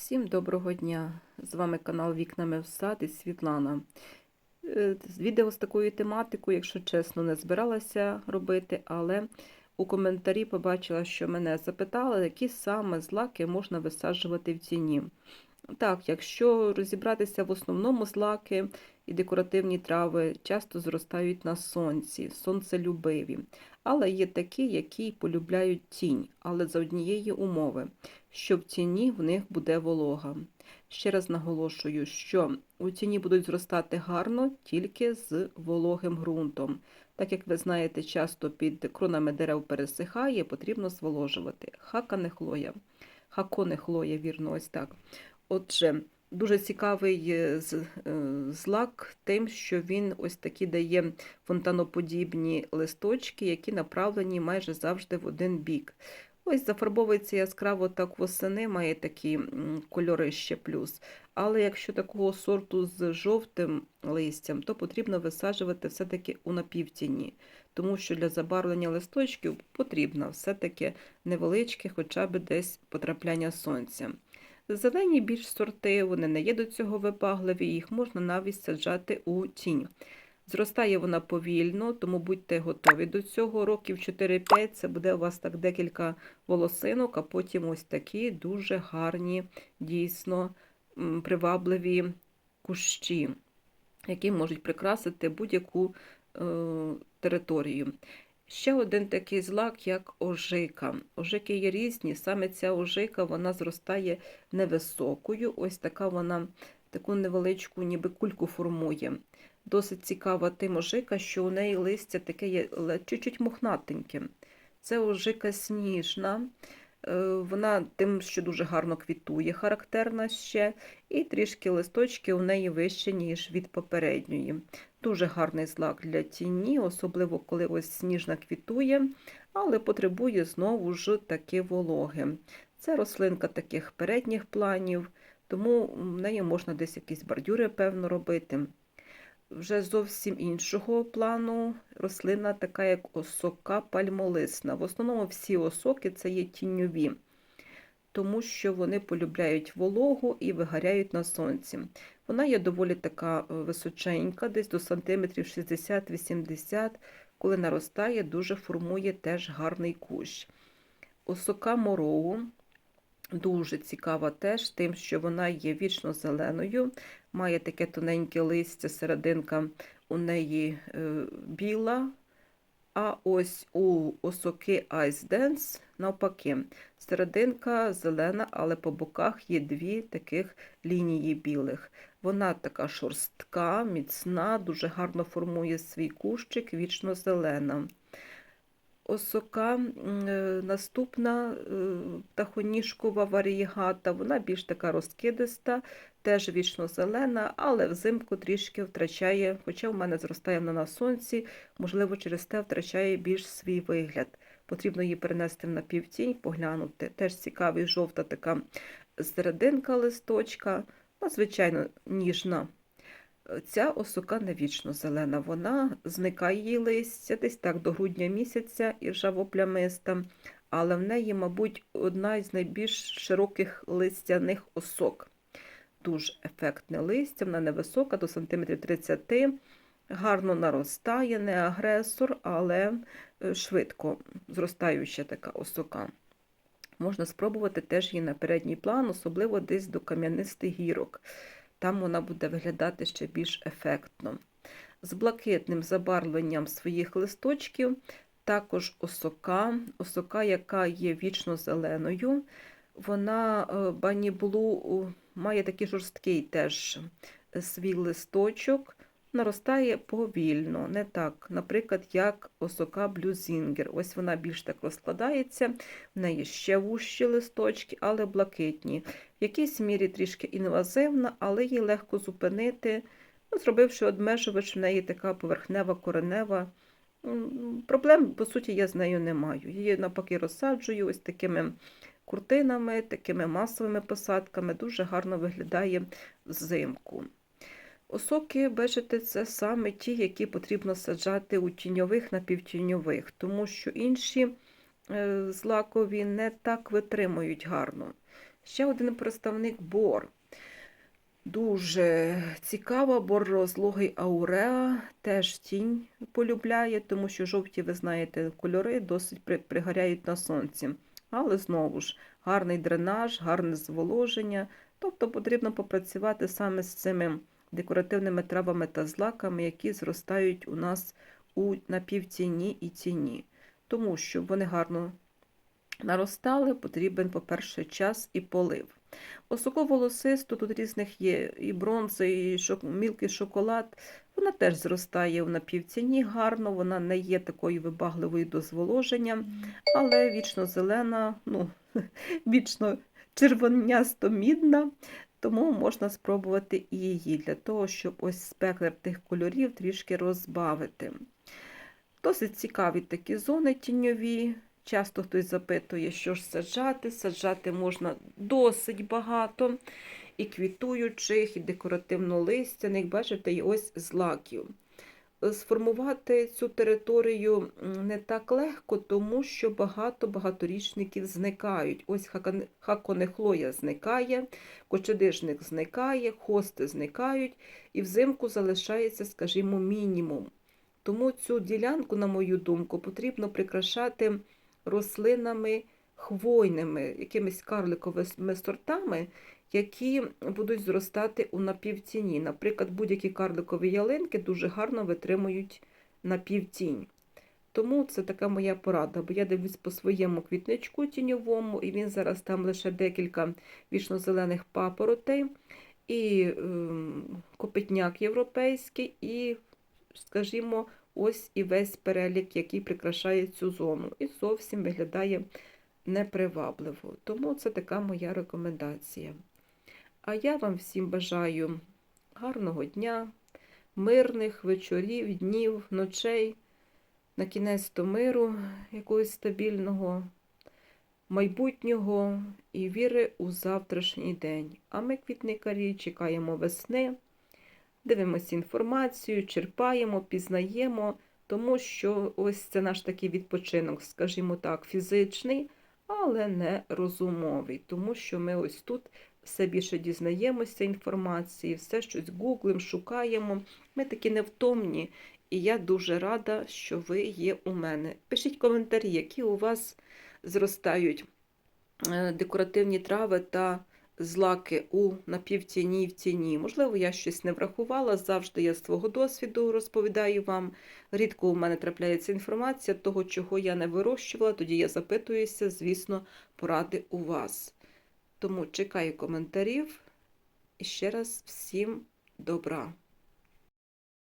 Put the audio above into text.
Всім доброго дня! З вами канал Вікнами в сад і Світлана. Е, Відео з такою тематикою, якщо чесно, не збиралася робити, але у коментарі побачила, що мене запитали, які саме злаки можна висаджувати в тіні. Так, якщо розібратися в основному злаки і декоративні трави часто зростають на сонці, сонцелюбиві. Але є такі, які полюбляють тінь, але за однієї умови, що в тіні в них буде волога. Ще раз наголошую, що у тіні будуть зростати гарно тільки з вологим ґрунтом. Так як ви знаєте, часто під кронами дерев пересихає, потрібно зволожувати. Хака не хлоя, хако не хлоя, вірно, ось так. Отже, дуже цікавий е, е, злак тим, що він ось такі дає фонтаноподібні листочки, які направлені майже завжди в один бік. Ось зафарбовується яскраво так восени, має такі кольори ще плюс. Але якщо такого сорту з жовтим листям, то потрібно висаджувати все-таки у напівтіні, тому що для забарвлення листочків потрібно все-таки невеличке, хоча б десь потрапляння сонця. Зелені більш сорти, вони не є до цього вибагливі, їх можна навіть саджати у тінь. Зростає вона повільно, тому будьте готові до цього. Років 4-5 це буде у вас так декілька волосинок, а потім ось такі дуже гарні, дійсно привабливі кущі, які можуть прикрасити будь-яку е, територію. Ще один такий злак, як ожика. Ожики є різні, саме ця ожика вона зростає невисокою. Ось така вона таку невеличку, ніби кульку формує. Досить цікава тим ожика, що у неї листя таке є чуть-чуть мохнатеньке. Це ожика сніжна. Е, Вона тим, що дуже гарно квітує, характерна ще, і трішки листочки у неї вищі, ніж від попередньої. Дуже гарний злак для тіні, особливо коли ось сніжна квітує, але потребує знову ж таки вологи. Це рослинка таких передніх планів, тому в неї можна десь якісь бордюри, певно, робити. Вже зовсім іншого плану рослина, така як осока пальмолисна. В основному всі осоки це є тіньові, тому що вони полюбляють вологу і вигоряють на сонці. Вона є доволі така е, височенька, десь до сантиметрів 60-80, коли наростає, дуже формує теж гарний кущ. Осока мороу дуже цікава теж тим, що вона є вічно зеленою, має таке тоненьке листя, серединка у неї е, біла. А ось у осоки Ice Dance навпаки, серединка зелена, але по боках є дві таких лінії білих. Вона така шорстка, міцна, дуже гарно формує свій кущик, вічно зелена. Осока е, наступна е, птахоніжкова варієгата, вона більш така розкидиста, теж вічно зелена, але взимку трішки втрачає, хоча в мене зростає вона на сонці, можливо, через те втрачає більш свій вигляд. Потрібно її перенести в напівтінь, поглянути. Теж цікавий жовта така серединка листочка, надзвичайно ніжна. Ця осока не вічно зелена, вона зникає її листя десь так до грудня місяця і ржавоплямиста, але в неї, мабуть, одна із найбільш широких листяних осок. Дуже ефектне листя, вона невисока, до сантиметрів 30, гарно наростає, не агресор, але е, швидко зростаюча така осока. Можна спробувати теж її на передній план, особливо десь до кам'янистих гірок. Там вона буде виглядати ще більш ефектно. З блакитним забарвленням своїх листочків також осока, осока, яка є вічно зеленою. Вона е, Бані Блу має такий жорсткий теж свій листочок, наростає повільно, не так, наприклад, як осока блюзінгер. Ось вона більш так розкладається, в неї ще вущі листочки, але блакитні. В якійсь мірі трішки інвазивна, але її легко зупинити, ну, зробивши обмежувач, в неї така поверхнева, коренева. Проблем, по суті, я з нею не маю. Її навпаки розсаджую ось такими куртинами, такими масовими посадками. Дуже гарно виглядає взимку. Осоки, бачите, це саме ті, які потрібно саджати у тіньових напівтіньових, тому що інші е, злакові не так витримують гарно. Ще один представник бор. Дуже цікава, бор розлогий ауреа, теж тінь полюбляє, тому що жовті, ви знаєте, кольори досить пригоряють на сонці. Але знову ж гарний дренаж, гарне зволоження. Тобто потрібно попрацювати саме з цими декоративними травами та злаками, які зростають у нас у напівтіні і тіні. Тому що вони гарно наростали, потрібен, по-перше, час і полив. Осоко волосисту тут різних є і бронза, і шок... мілкий шоколад. Вона теж зростає в напівтіні гарно, вона не є такою вибагливою до зволоження, але вічно зелена, ну, вічно червонясто-мідна, тому можна спробувати і її для того, щоб ось спектр тих кольорів трішки розбавити. Досить цікаві такі зони тіньові. Часто хтось запитує, що ж саджати. Саджати можна досить багато і квітуючих, і декоративно-листяних, бачите, і ось злаків. Сформувати цю територію не так легко, тому що багато багаторічників зникають. Ось хаконехлоя зникає, кочедижник зникає, хости зникають, і взимку залишається, скажімо, мінімум. Тому цю ділянку, на мою думку, потрібно прикрашати рослинами хвойними, якимись карликовими сортами, які будуть зростати у напівтіні. Наприклад, будь-які карликові ялинки дуже гарно витримують напівтінь. Тому це така моя порада, бо я дивлюсь по своєму квітничку тіньовому, і він зараз там лише декілька вічно-зелених папоротей, і ем, копитняк європейський, і, скажімо, ось і весь перелік, який прикрашає цю зону. І зовсім виглядає непривабливо. Тому це така моя рекомендація. А я вам всім бажаю гарного дня, мирних вечорів, днів, ночей, на кінець то миру, якогось стабільного, майбутнього і віри у завтрашній день. А ми, квітникарі, чекаємо весни, дивимося інформацію, черпаємо, пізнаємо, тому що ось це наш такий відпочинок, скажімо так, фізичний, але не розумовий, тому що ми ось тут все більше дізнаємося інформації, все щось гуглим, шукаємо. Ми такі невтомні, і я дуже рада, що ви є у мене. Пишіть коментарі, які у вас зростають е, декоративні трави та злаки у напівтіні і в тіні. Можливо, я щось не врахувала. Завжди я з свого досвіду розповідаю вам. Рідко у мене трапляється інформація того, чого я не вирощувала. Тоді я запитуюся, звісно, поради у вас. Тому чекаю коментарів і ще раз всім добра.